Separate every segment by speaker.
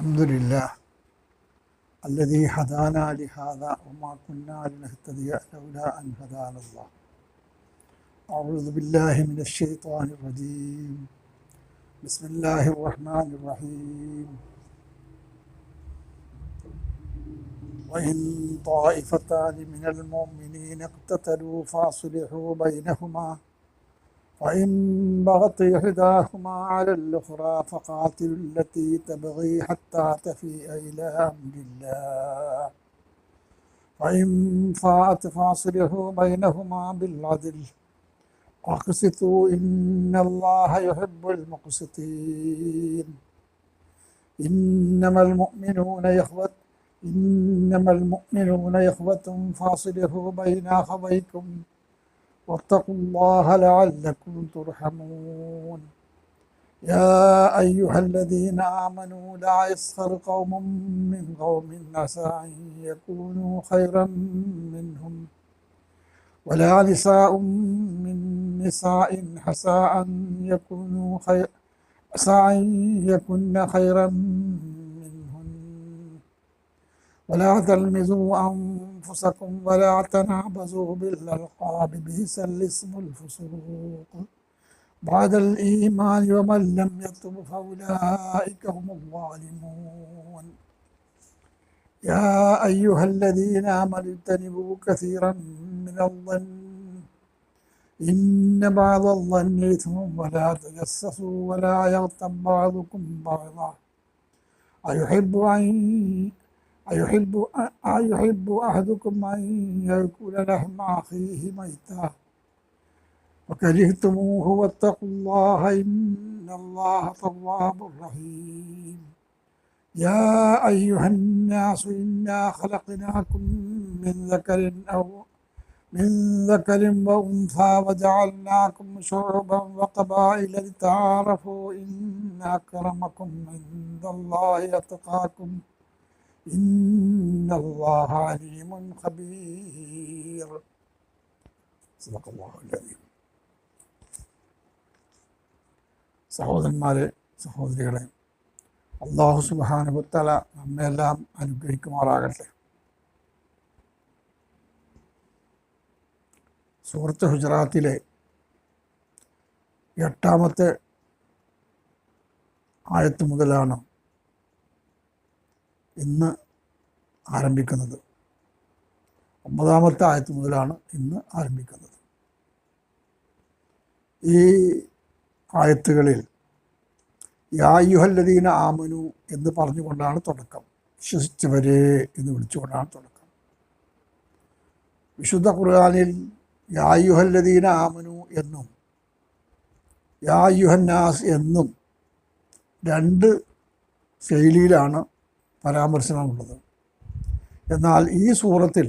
Speaker 1: الحمد لله الذي هدانا لهذا وما كنا لنهتدي لولا أن هدانا الله أعوذ بالله من الشيطان الرجيم بسم الله الرحمن الرحيم وإن طائفتان من المؤمنين اقتتلوا فأصلحوا بينهما وإن بغت إحداهما على الأخرى فقاتل التي تبغي حتى تفيء إلى أمر الله وإن فاءت فاصله بينهما بالعدل وأقسطوا إن الله يحب المقسطين إنما المؤمنون يخوة إنما المؤمنون يخوة فاصله بين أخويكم واتقوا الله لعلكم ترحمون يا أيها الذين آمنوا لا يسخر قوم من قوم عسى أن يكونوا خيرا منهم ولا نساء من نساء عسى أن يكونوا خير عسى أن يكن خيرا ولا تلمزوا أنفسكم ولا تنابزوا بالألقاب بئس الاسم الفسوق بعد الإيمان ومن لم يتب فأولئك هم الظالمون يا أيها الذين آمنوا اجتنبوا كثيرا من الظن إن بعض الظن إثم ولا تجسسوا ولا يغتب بعضكم بعضا أيحب أن أيحب أيحب أحدكم أن يأكل لحم أخيه ميتا وكرهتموه واتقوا الله إن الله تواب رحيم يا أيها الناس إنا خلقناكم من ذكر أو من ذكر وأنثى وجعلناكم شعوبا وقبائل لتعارفوا إن أكرمكم عند الله أتقاكم إن الله عليم خبير صدق الله العظيم സഹോദരന്മാരെ സഹോദരികളെ അള്ളാഹു സുബാനുബത്തല നമ്മെല്ലാം അനുഗ്രഹിക്കുമാറാകട്ടെ സൂറത്ത് ഹുജറാത്തിലെ എട്ടാമത്തെ ആയത്ത് മുതലാണ് ഇന്ന് ആരംഭിക്കുന്നത് ഒമ്പതാമത്തെ ആയത്ത് മുതലാണ് ഇന്ന് ആരംഭിക്കുന്നത് ഈ ആയത്തുകളിൽ യായുഹല്ലദീന ആമനു എന്ന് പറഞ്ഞുകൊണ്ടാണ് തുടക്കം വിശ്വസിച്ചവരെ എന്ന് വിളിച്ചുകൊണ്ടാണ് തുടക്കം വിശുദ്ധ ഖുർആാനിൽ യായുഹല്ലദീന ആമനു എന്നും യായുഹന്നാസ് എന്നും രണ്ട് ശൈലിയിലാണ് പരാമർശനമുള്ളത് എന്നാൽ ഈ സൂറത്തിൽ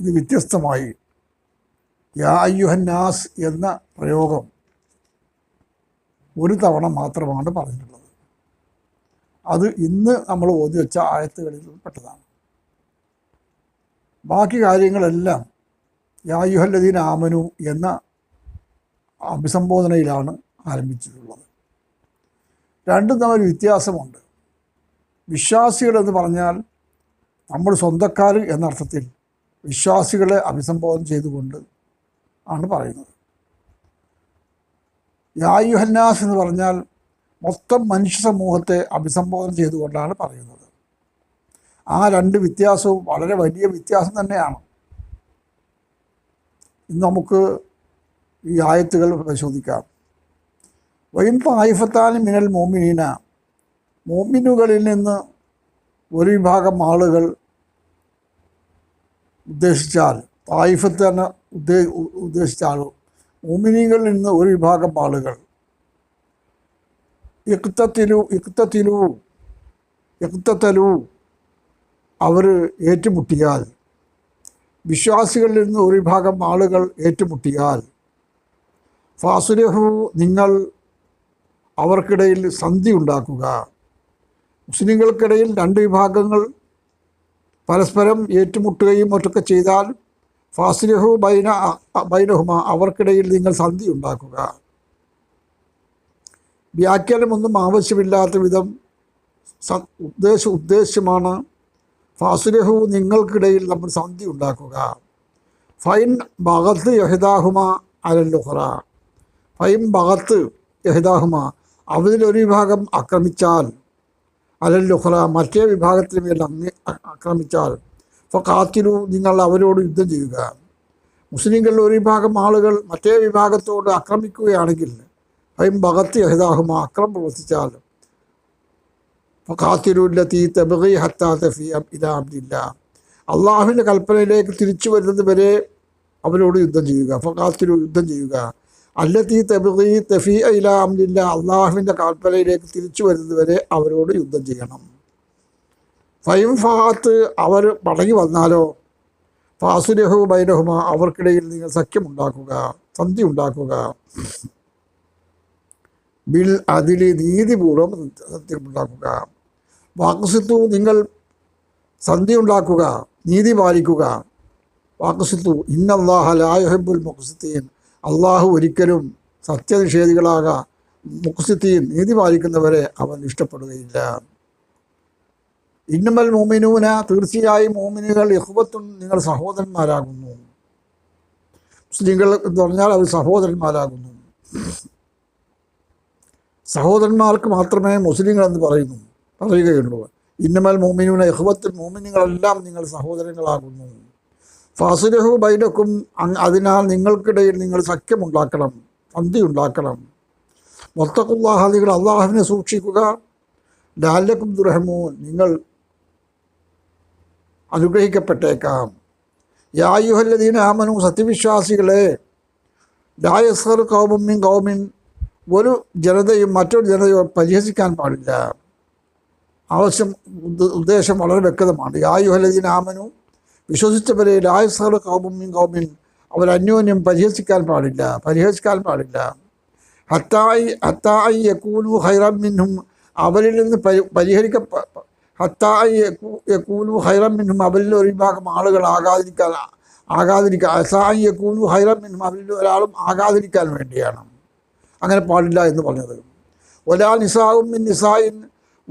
Speaker 1: ഇത് വ്യത്യസ്തമായി യാ അയ്യുഹന്നാസ് എന്ന പ്രയോഗം ഒരു തവണ മാത്രമാണ് പറഞ്ഞിട്ടുള്ളത് അത് ഇന്ന് നമ്മൾ ഓതി വെച്ച ആയത്തുകളിൽ പെട്ടതാണ് ബാക്കി കാര്യങ്ങളെല്ലാം യായുഹല്ലദീൻ ആമനു എന്ന അഭിസംബോധനയിലാണ് ആരംഭിച്ചിട്ടുള്ളത് രണ്ടും തമ്മിൽ വ്യത്യാസമുണ്ട് വിശ്വാസികൾ എന്ന് പറഞ്ഞാൽ നമ്മൾ സ്വന്തക്കാർ എന്നർത്ഥത്തിൽ വിശ്വാസികളെ അഭിസംബോധന ചെയ്തുകൊണ്ട് ആണ് പറയുന്നത് യായുഹന്നാസ് എന്ന് പറഞ്ഞാൽ മൊത്തം മനുഷ്യ സമൂഹത്തെ അഭിസംബോധന ചെയ്തുകൊണ്ടാണ് പറയുന്നത് ആ രണ്ട് വ്യത്യാസവും വളരെ വലിയ വ്യത്യാസം തന്നെയാണ് ഇന്ന് നമുക്ക് ഈ ആയത്തുകൾ പരിശോധിക്കാം വൈൻ തായിഫത്താനും മിനൽ മോമിനീന മോമിനുകളിൽ നിന്ന് ഒരു വിഭാഗം ആളുകൾ ഉദ്ദേശിച്ചാൽ തായിഫത്തന്നെ ഉദ്ദേ ഉദ്ദേശിച്ചാൽ മോമിനികളിൽ നിന്ന് ഒരു വിഭാഗം ആളുകൾ ഇക്തത്തിലു ഇക്തത്തിലു ഇക്തത്തലു അവർ ഏറ്റുമുട്ടിയാൽ വിശ്വാസികളിൽ നിന്ന് ഒരു വിഭാഗം ആളുകൾ ഏറ്റുമുട്ടിയാൽ ഫാസുരഹു നിങ്ങൾ അവർക്കിടയിൽ സന്ധി ഉണ്ടാക്കുക മുസ്ലിങ്ങൾക്കിടയിൽ രണ്ട് വിഭാഗങ്ങൾ പരസ്പരം ഏറ്റുമുട്ടുകയും മറ്റൊക്കെ ചെയ്താൽ ഫാസിലഹു ബൈന ബൈനഹുമ അവർക്കിടയിൽ നിങ്ങൾ സന്ധി ഉണ്ടാക്കുക വ്യാഖ്യാനമൊന്നും ആവശ്യമില്ലാത്ത വിധം ഉദ്ദേശ ഉദ്ദേശ്യമാണ് ഫാസുലഹു നിങ്ങൾക്കിടയിൽ നമ്മൾ സന്ധി ഉണ്ടാക്കുക ഫൈൻ ബഹത്ത് യഹിദാഹുമ അലല്ലുഹറ ഫൈൻ ബഹത്ത് യഹിദാഹുമ അവരിലൊരു വിഭാഗം ആക്രമിച്ചാൽ അലൽ ലുഹ്റ മറ്റേ വിഭാഗത്തിന് മേൽ അങ്ങ് ആക്രമിച്ചാൽ ഇപ്പോൾ കാത്തിരു നിങ്ങൾ അവരോട് യുദ്ധം ചെയ്യുക മുസ്ലിങ്ങളിൽ ഒരു വിഭാഗം ആളുകൾ മറ്റേ വിഭാഗത്തോട് ആക്രമിക്കുകയാണെങ്കിൽ അയും ഭഗത്തി അഹിതാഹുമ അക്രം പ്രവർത്തിച്ചാൽ ഇപ്പോൾ തീ തബി ഹത്താ തഫി ഇതാമില്ല അള്ളാഹുവിൻ്റെ കൽപ്പനയിലേക്ക് തിരിച്ചു വരുന്നത് വരെ അവരോട് യുദ്ധം ചെയ്യുക അപ്പോൾ കാത്തിരു യുദ്ധം ചെയ്യുക അല്ലത്തി തബുഖി തഫി ഇല അമില്ല അള്ളാഹുവിൻ്റെ കാൽപ്പലയിലേക്ക് തിരിച്ചു വരെ അവരോട് യുദ്ധം ചെയ്യണം ഫൈം ഫാത്ത് അവർ മടങ്ങി വന്നാലോ ഫാസുരഹു ബൈനഹുമ അവർക്കിടയിൽ നിങ്ങൾ സഖ്യമുണ്ടാക്കുക സന്ധി ഉണ്ടാക്കുക ബിൽ അതിൽ നീതിപൂർവ്വം സത്യമുണ്ടാക്കുക വാക്സിത്തു നിങ്ങൾ സന്ധി ഉണ്ടാക്കുക നീതി പാലിക്കുക വാക്സിത്തു ഇന്നല്ലാഹ ലായഹബുൽ മുഖസിത്തീൻ അള്ളാഹു ഒരിക്കലും സത്യനിഷേധികളാക മുക്സിത്തിയും നീതി പാലിക്കുന്നവരെ അവൻ ഇഷ്ടപ്പെടുകയില്ല ഇന്നമൽ മോമിനൂന തീർച്ചയായും മോമിനുകൾ യഹുബത്തും നിങ്ങൾ സഹോദരന്മാരാകുന്നു മുസ്ലിങ്ങൾ എന്ന് പറഞ്ഞാൽ അവർ സഹോദരന്മാരാകുന്നു സഹോദരന്മാർക്ക് മാത്രമേ മുസ്ലിങ്ങൾ എന്ന് പറയുന്നു പറയുകയുള്ളൂ ഇന്നമൽ മോമിനൂന യഹുബത്തിൽ മോമിനുകളെല്ലാം നിങ്ങൾ സഹോദരങ്ങളാകുന്നു ഫാസുലഹു ബൈനക്കും അതിനാൽ നിങ്ങൾക്കിടയിൽ നിങ്ങൾ സഖ്യമുണ്ടാക്കണം അന്തി ഉണ്ടാക്കണം മൊത്തക്കുള്ളാഹ നിങ്ങൾ അള്ളാഹുവിനെ സൂക്ഷിക്കുക ലാലക്കും ദുർഹമൂൻ നിങ്ങൾ അനുഗ്രഹിക്കപ്പെട്ടേക്കാം യായുഹല്ലദീന ആമനു സത്യവിശ്വാസികളെ ഡായസർ കൗമിൻ കൗമിൻ ഒരു ജനതയും മറ്റൊരു ജനതയും പരിഹസിക്കാൻ പാടില്ല ആവശ്യം ഉദ്ദേശം വളരെ വ്യക്തമാണ് യായുഹല്ലദീൻ ആമനു വിശ്വസിച്ചവരെ ആയുസാറ് കൗമും കൗമിൻ അവർ അന്യോന്യം പരിഹസിക്കാൻ പാടില്ല പരിഹസിക്കാൻ പാടില്ല ഹത്തായി ഹത്തായി യക്കൂലു ഹൈറം അവരിൽ നിന്ന് പരി പരിഹരിക്ക ഹത്തായി യക്കൂലു ഹൈറം അവരിൽ ഒരു വിഭാഗം ആളുകൾ ആകാതിരിക്കാൻ ആകാതിരിക്കുക അസായി യക്കൂലു ഹൈറം അവരിൽ ഒരാളും ആകാതിരിക്കാൻ വേണ്ടിയാണ് അങ്ങനെ പാടില്ല എന്ന് പറഞ്ഞത് ഒരാൾ നിസാവും നിസായും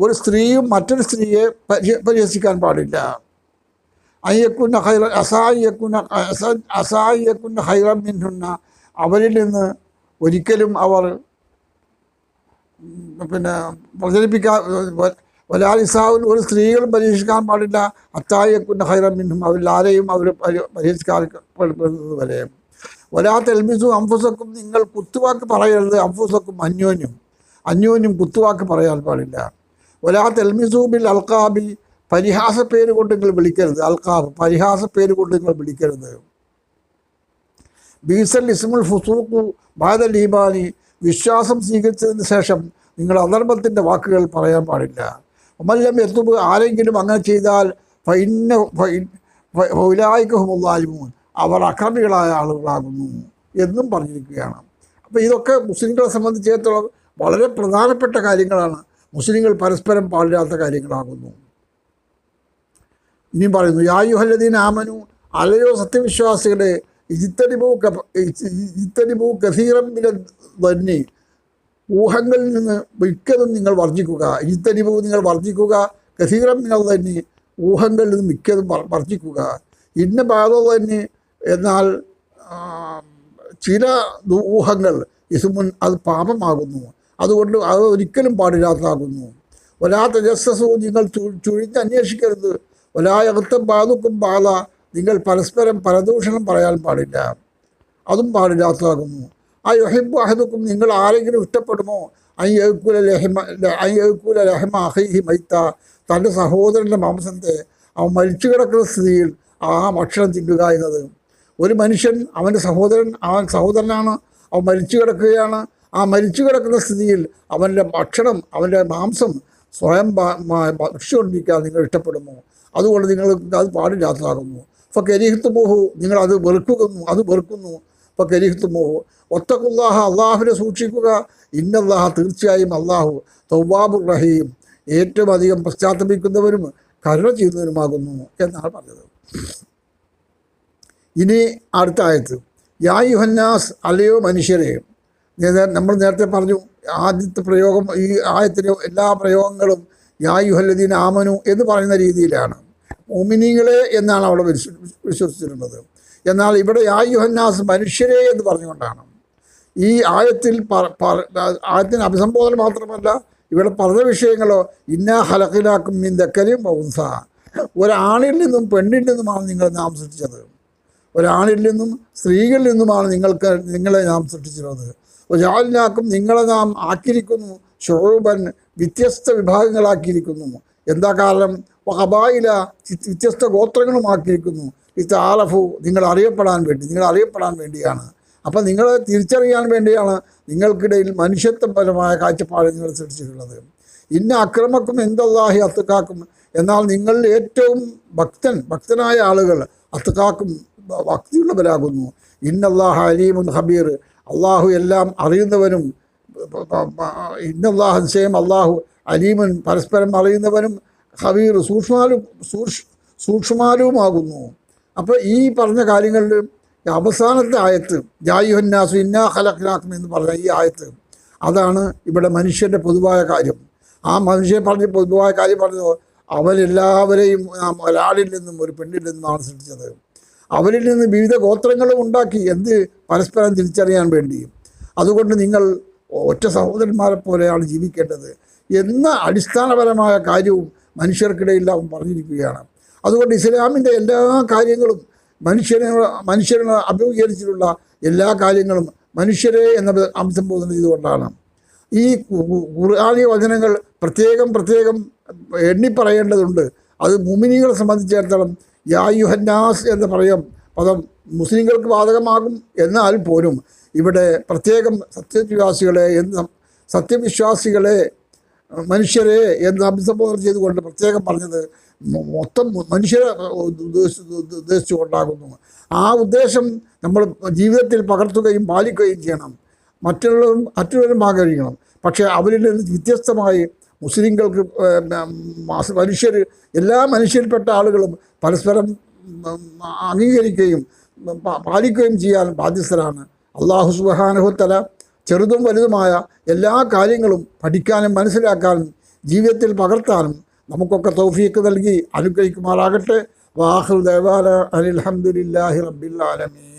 Speaker 1: ഒരു സ്ത്രീയും മറ്റൊരു സ്ത്രീയെ പരിഹ പരിഹസിക്കാൻ പാടില്ല അയ്യക്കുന്ന ഹൈറ അസായ കുന്ന ഹൈറം മിന്നുന്ന അവരിൽ നിന്ന് ഒരിക്കലും അവർ പിന്നെ പ്രചരിപ്പിക്കാൻ ഒരാളിസാവിൽ ഒരു സ്ത്രീകൾ പരീക്ഷിക്കാൻ പാടില്ല കുന്ന ഹൈറം മിന്നും അവരിൽ ആരെയും അവർ പരീക്ഷിക്കപ്പെടുന്നത് വരെ ഒരാൾ തെൽമിസും അംഫുസക്കും നിങ്ങൾ കുത്തുവാക്ക് പറയരുത് അംഫുസക്കും അന്യോന്യം അന്യോന്യം കുത്തുവാക്ക് പറയാൻ പാടില്ല ഒരാ തെൽമിസൂബിൽ അൽക്കാബി പരിഹാസ പേര് കൊണ്ട് നിങ്ങൾ വിളിക്കരുത് അൽക്കാർ പരിഹാസ പേര് കൊണ്ട് നിങ്ങൾ വിളിക്കരുത് ബീസൽ ഇസ്മുൽ ഫുസൂഖു ബാദൽ ഈമാനി വിശ്വാസം സ്വീകരിച്ചതിന് ശേഷം നിങ്ങൾ അധർമ്മത്തിൻ്റെ വാക്കുകൾ പറയാൻ പാടില്ല മല്ലം എത്തുമ്പോൾ ആരെങ്കിലും അങ്ങനെ ചെയ്താൽ ഫൈന്ന ഫൈലായിക്കുമുള്ളാലിമൂൻ അവർ അക്രമികളായ ആളുകളാകുന്നു എന്നും പറഞ്ഞിരിക്കുകയാണ് അപ്പോൾ ഇതൊക്കെ മുസ്ലിങ്ങളെ സംബന്ധിച്ചിടത്തോളം വളരെ പ്രധാനപ്പെട്ട കാര്യങ്ങളാണ് മുസ്ലിങ്ങൾ പരസ്പരം പാടില്ലാത്ത കാര്യങ്ങളാകുന്നു ഇനിയും പറയുന്നു യായുഹല്ലദീൻ ആമനു അലയോ സത്യവിശ്വാസികളെ ഇജിത്തടിബു ഇജിത്തടിബു കസീറം തന്നെ ഊഹങ്ങളിൽ നിന്ന് മിക്കതും നിങ്ങൾ വർജിക്കുക ഇജിത്തടിബു നിങ്ങൾ വർജിക്കുക കസീറം നിങ്ങൾ തന്നെ ഊഹങ്ങളിൽ നിന്ന് മിക്കതും വർജിക്കുക ഇന്ന ബാധ തന്നെ എന്നാൽ ചില ഊഹങ്ങൾ ഇസുമുൻ അത് പാപമാകുന്നു അതുകൊണ്ട് അത് ഒരിക്കലും പാടില്ലാത്തതാകുന്നു ഒരാ തജസ്സസവും നിങ്ങൾ ചുഴിഞ്ഞ് അന്വേഷിക്കരുത് ഒലായകത്ത് ബാധുക്കും ബാധ നിങ്ങൾ പരസ്പരം പരദൂഷണം പറയാൻ പാടില്ല അതും പാടില്ലാത്തതാകുന്നു ആ യൊഹിബ് അഹദുക്കും നിങ്ങൾ ആരെങ്കിലും ഇഷ്ടപ്പെടുമോ ഐ ലഹിമ ഐ ലഹിമ അഹൈഹി മൈത്ത തൻ്റെ സഹോദരൻ്റെ മാംസത്തെ അവൻ മരിച്ചു കിടക്കുന്ന സ്ഥിതിയിൽ ആ ഭക്ഷണം തിന്നുക എന്നത് ഒരു മനുഷ്യൻ അവൻ്റെ സഹോദരൻ അവൻ സഹോദരനാണ് അവൻ മരിച്ചു കിടക്കുകയാണ് ആ മരിച്ചു കിടക്കുന്ന സ്ഥിതിയിൽ അവൻ്റെ ഭക്ഷണം അവൻ്റെ മാംസം സ്വയം ഭക്ഷ്യമർപ്പിക്കാൻ നിങ്ങൾ ഇഷ്ടപ്പെടുമോ അതുകൊണ്ട് നിങ്ങൾ അത് പാടില്ലാത്തതാകുന്നു അപ്പോൾ കരിഹിത്ത് മോഹു നിങ്ങൾ അത് വെറുക്കുന്നു അത് വെറുക്കുന്നു അപ്പോൾ കരിഹിത്ത് മോഹു ഒത്തക്കുല്ലാഹ അള്ളാഹുവിനെ സൂക്ഷിക്കുക ഇന്നല്ലാഹ തീർച്ചയായും അള്ളാഹു തൗബാബുർ റഹീം ഏറ്റവും അധികം പശ്ചാത്തപിക്കുന്നവരും കരുണ ചെയ്യുന്നവരുമാകുന്നു എന്നാണ് പറഞ്ഞത് ഇനി അടുത്ത ആയത്ത് യാ അല്ലയോ മനുഷ്യരെയും നമ്മൾ നേരത്തെ പറഞ്ഞു ആദ്യത്തെ പ്രയോഗം ഈ ആയത്തിലെ എല്ലാ പ്രയോഗങ്ങളും യായുഹല്ലദീൻ ആമനു എന്ന് പറയുന്ന രീതിയിലാണ് മോമിനികളെ എന്നാണ് അവിടെ വിശ്വസിച്ചിരുന്നത് എന്നാൽ ഇവിടെ യായുഹന്നാസ് മനുഷ്യരെ എന്ന് പറഞ്ഞുകൊണ്ടാണ് ഈ ആയത്തിൽ ആയത്തിന് അഭിസംബോധന മാത്രമല്ല ഇവിടെ പറഞ്ഞ വിഷയങ്ങളോ ഇന്ന ഹലക്കിലാക്കും മീൻ ദക്കലും ബൗൻസ ഒരാണിൽ നിന്നും പെണ്ണിൽ നിന്നുമാണ് നിങ്ങൾ നാം സൃഷ്ടിച്ചത് ഒരാണിൽ നിന്നും സ്ത്രീകളിൽ നിന്നുമാണ് നിങ്ങൾക്ക് നിങ്ങളെ നാം സൃഷ്ടിച്ചിരുന്നത് ജാലിനാക്കും നിങ്ങളെ നാം ആക്കിയിരിക്കുന്നു ഷുറൂബൻ വ്യത്യസ്ത വിഭാഗങ്ങളാക്കിയിരിക്കുന്നു എന്താ കാരണം അബായില വ്യത്യസ്ത ഗോത്രങ്ങളുമാക്കിയിരിക്കുന്നു ഇത് ആലഫു നിങ്ങൾ അറിയപ്പെടാൻ വേണ്ടി നിങ്ങൾ അറിയപ്പെടാൻ വേണ്ടിയാണ് അപ്പം നിങ്ങൾ തിരിച്ചറിയാൻ വേണ്ടിയാണ് നിങ്ങൾക്കിടയിൽ മനുഷ്യത്വപരമായ കാഴ്ചപ്പാട് നിങ്ങൾ സൃഷ്ടിച്ചിട്ടുള്ളത് ഇന്ന അക്രമക്കും എന്തല്ലാഹി അത്തുക്കാക്കും എന്നാൽ നിങ്ങളിൽ ഏറ്റവും ഭക്തൻ ഭക്തനായ ആളുകൾ അത്തുക്കാക്കും ഭക്തിയുള്ളവരാകുന്നു ഇന്നല്ലാഹ അലീമുൻ ഹബീർ അള്ളാഹു എല്ലാം അറിയുന്നവനും അള്ളാഹു സെയിം അള്ളാഹു അലീമൻ പരസ്പരം അറിയുന്നവനും ഹവീർ സൂക്ഷ്മാലു സൂക്ഷ് സൂക്ഷ്മാലുമാകുന്നു അപ്പോൾ ഈ പറഞ്ഞ കാര്യങ്ങളിൽ അവസാനത്തെ ആയത്ത് ജായുഹന്നാസു ഇന്നാ ഹലഖ്നാക്കും എന്ന് പറഞ്ഞ ഈ ആയത്ത് അതാണ് ഇവിടെ മനുഷ്യൻ്റെ പൊതുവായ കാര്യം ആ മനുഷ്യനെ പറഞ്ഞ പൊതുവായ കാര്യം പറഞ്ഞത് അവരെല്ലാവരെയും ഒരാളിൽ നിന്നും ഒരു പെണ്ണിൽ നിന്നുമാണ് സൃഷ്ടിച്ചത് അവരിൽ നിന്ന് വിവിധ ഗോത്രങ്ങളും ഉണ്ടാക്കി എന്ത് പരസ്പരം തിരിച്ചറിയാൻ വേണ്ടി അതുകൊണ്ട് നിങ്ങൾ ഒറ്റ സഹോദരന്മാരെ പോലെയാണ് ജീവിക്കേണ്ടത് എന്ന അടിസ്ഥാനപരമായ കാര്യവും മനുഷ്യർക്കിടയിൽ അവൻ പറഞ്ഞിരിക്കുകയാണ് അതുകൊണ്ട് ഇസ്ലാമിൻ്റെ എല്ലാ കാര്യങ്ങളും മനുഷ്യനെ മനുഷ്യനെ അഭിമുഖീകരിച്ചിട്ടുള്ള എല്ലാ കാര്യങ്ങളും മനുഷ്യരെ എന്ന അഭിസംബോധന ചെയ്തുകൊണ്ടാണ് ഈ ഖുർആാനി വചനങ്ങൾ പ്രത്യേകം പ്രത്യേകം എണ്ണിപ്പറയേണ്ടതുണ്ട് അത് മുമിനികളെ സംബന്ധിച്ചിടത്തോളം യായുഹന്നാസ് എന്ന് പറയും പദം മുസ്ലിങ്ങൾക്ക് ബാധകമാകും എന്നാൽ പോലും ഇവിടെ പ്രത്യേകം സത്യവിശ്വാസികളെ എന്ന് സത്യവിശ്വാസികളെ മനുഷ്യരെ എന്ന് അഭിസംബോധന ചെയ്തുകൊണ്ട് പ്രത്യേകം പറഞ്ഞത് മൊത്തം മനുഷ്യരെ കൊണ്ടാകുന്നു ആ ഉദ്ദേശം നമ്മൾ ജീവിതത്തിൽ പകർത്തുകയും പാലിക്കുകയും ചെയ്യണം മറ്റുള്ളവരും മറ്റുള്ളവരും ആഗ്രഹിക്കണം പക്ഷേ അവരിൽ നിന്ന് വ്യത്യസ്തമായി മുസ്ലിങ്ങൾക്ക് മനുഷ്യർ എല്ലാ മനുഷ്യരിൽപ്പെട്ട ആളുകളും പരസ്പരം അംഗീകരിക്കുകയും പാലിക്കുകയും ചെയ്യാൻ ബാധ്യസ്ഥരാണ് അള്ളാഹു സുബാനഹുത്തല ചെറുതും വലുതുമായ എല്ലാ കാര്യങ്ങളും പഠിക്കാനും മനസ്സിലാക്കാനും ജീവിതത്തിൽ പകർത്താനും നമുക്കൊക്കെ തൗഫീക്ക് നൽകി അനുഗ്രഹിക്കുമാറാകട്ടെ വാഹുൽ ദേവാല അനിൽഹമ്മദില്ലാഹി റബ്ബിൽ ആലമീൻ